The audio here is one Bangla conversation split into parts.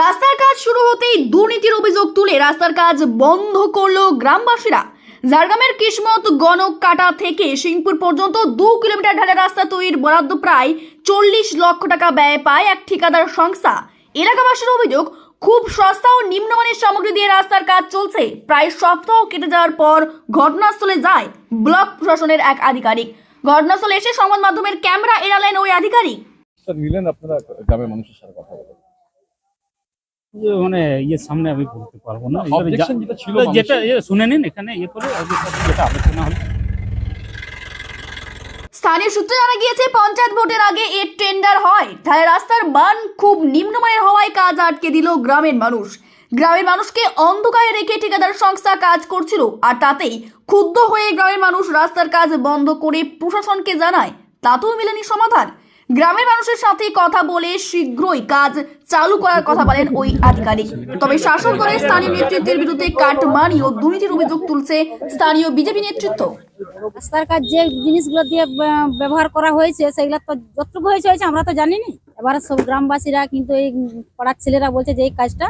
রাস্তার কাজ শুরু হতেই দুর্নীতির অভিযোগ তুলে রাস্তার কাজ বন্ধ করল গ্রামবাসীরা। ঝাড়গ্রামের কিসমত গণক কাটা থেকে সিংপুর পর্যন্ত দু কিলোমিটার ঢালে রাস্তা তৈরির বরাদ্দ প্রায় চল্লিশ লক্ষ টাকা ব্যয় পায় এক ঠিকাদার সংস্থা। এলাকাবাসীর অভিযোগ, খুব সস্তা ও নিম্নমানের সামগ্রী দিয়ে রাস্তার কাজ চলছে। প্রায় সপ্তাহ কেটে যাওয়ার পর ঘটনাস্থলে যায় ব্লক প্রশাসনের এক আধিকারিক। ঘটনাস্থলে এসে সংবাদ মাধ্যমের ক্যামেরা এড়ালেন ওই আধিকারিক। স্যার আপনারা গ্রামের মানুষের সাথে মানে ইয়ের সামনে আমি বলতে পারব না। যেটা ইয়ে শুনে নিন এখানে ইয়ে করে যেটা আলোচনা হলো স্থানীয় সূত্রে জানা গিয়েছে পঞ্চায়েত ভোটের আগে এর টেন্ডার হয়। তাই রাস্তার মান খুব নিম্নমানের হওয়ায় কাজ আটকে দিল গ্রামের মানুষ। গ্রামের মানুষকে অন্ধকারে রেখে ঠিকাদার সংস্থা কাজ করছিল আর তাতেই ক্ষুব্ধ হয়ে গ্রামের মানুষ রাস্তার কাজ বন্ধ করে প্রশাসনকে জানায়। তাতেও মেলেনি সমাধান। গ্রামের মানুষের সাথে কথা বলে শীঘ্রই কাজ চালু করার কথা বলেন ওই আধিকারিক। তবে শাসক দলের স্থানীয় নেতৃত্বের বিরুদ্ধে কাটমানি ও দুর্নীতির অভিযোগ তুলছে স্থানীয় বিজেপি নেতৃত্ব। রাস্তার কাজ যে জিনিসগুলো দিয়ে ব্যবহার করা হয়েছে সেগুলো তো যতটুকু হয়েছে হয়েছে আমরা তো জানি না এবার সব গ্রামবাসীরা কিন্তু এই পাড়ার ছেলেরা বলছে যে এই কাজটা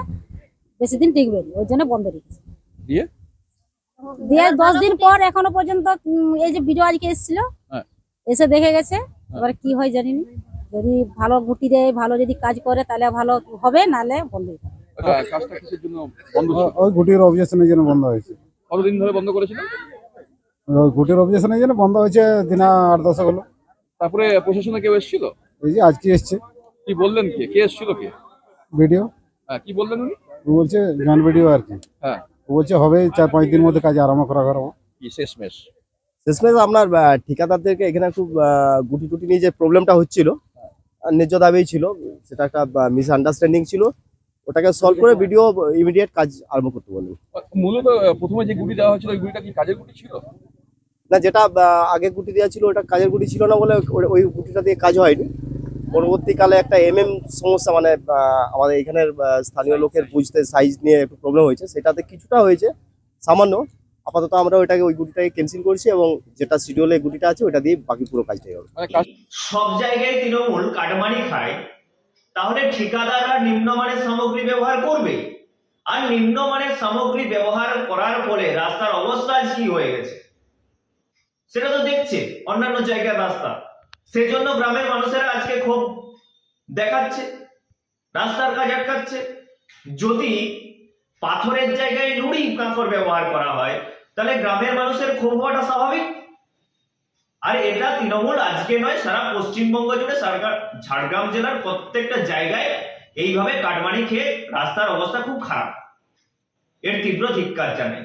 বেশি দিন টিকবে না ওই জন্য বন্ধ রেখেছে। দিয়ে? দিয়ে দশ দিন পর এখনও পর্যন্ত এই যে ভিডিও আজকে এসেছিল হ্যাঁ। এসে দেখে গেছে এবার কি হয় জানি না যদি ভালো গুটি দেয় ভালো যদি কাজ করে তাহলে ভালো হবে নাহলে বন্ধ হয়ে যাবে। কাজটা কিসের জন্য বন্ধ ওই গুটির অবজেকশনের জন্য বন্ধ হয়েছে। কতদিন ধরে বন্ধ করেছিল? অবজেকশনের জন্য বন্ধ হয়েছে দিনা আট দশ হলো। তারপরে প্রশাসনে কেউ এসেছিল? এই যে আজকে এসছে। কি বললেন কে? কে এসেছিল কে? ভিডিও? হ্যাঁ কি বললেন উনি? ও বলছে জয়েন্ট ভিডিও আর কি। হ্যাঁ। ও বলছে হবে চার পাঁচ দিন মধ্যে কাজ আরম্ভ করা করব। কি শেষমেশ? শেষমেশ আপনার ঠিকাদারদেরকে এখানে খুব গুটি টুটি নিয়ে যে প্রবলেমটা হচ্ছিল ন্যায্য দাবি ছিল সেটা একটা মিস আন্ডারস্ট্যান্ডিং ছিল ওটাকে সলভ করে ভিডিও ইমিডিয়েট কাজ আরম্ভ করতে বললেন মূলত প্রথমে যে গুটি দেওয়া হয়েছিল ওই গুটিটা কি কাজের গুটি ছিল? না যেটা আগে গুটি দেওয়া ছিল ওটা কাজের গুটি ছিল না বলে ওই- ওই গুটিটা দিয়ে কাজ হয়নি। পরবর্তীকালে একটা এমএম সমস্যা মানে আমাদের এখানের স্থানীয় লোকের বুঝতে সাইজ নিয়ে একটু প্রবলেম হয়েছে। সেটাতে কিছুটা হয়েছে সামান্য। আপাতত আমরা ওইটাকে ওই গুটিটাকে ক্যান্সেল করছি এবং যেটা শিডিউলে গুটিটা আছে ওটা দিয়ে বাকি পুরো কাজটাই হবে। মানে সব জায়গায় তৃণমূল কাটমানি খায় তাহলে ঠিকাদাররা নিম্নমানের সামগ্রী ব্যবহার করবে? আর নিম্নমানের সামগ্রী ব্যবহার করার ফলে রাস্তার অবস্থা আজ কি হয়ে গেছে? সেটা তো দেখছে অন্যান্য জায়গার রাস্তা। সেজন্য গ্রামের মানুষেরা আজকে খুব দেখাচ্ছে রাস্তার কাজ আটকাচ্ছে। যদি পাথরের জায়গায় নুড়ি কাঁকর ব্যবহার করা হয়, তাহলে গ্রামের মানুষের ক্ষোভ হওয়াটা স্বাভাবিক? আর এটা তৃণমূল আজকে নয়, সারা পশ্চিমবঙ্গ জুড়ে সরকার, ঝাড়গ্রাম জেলার প্রত্যেকটা জায়গায় এইভাবে কাটমানি খেয়ে রাস্তার অবস্থা খুব খারাপ। এর তীব্র ধিক্কার জানাই।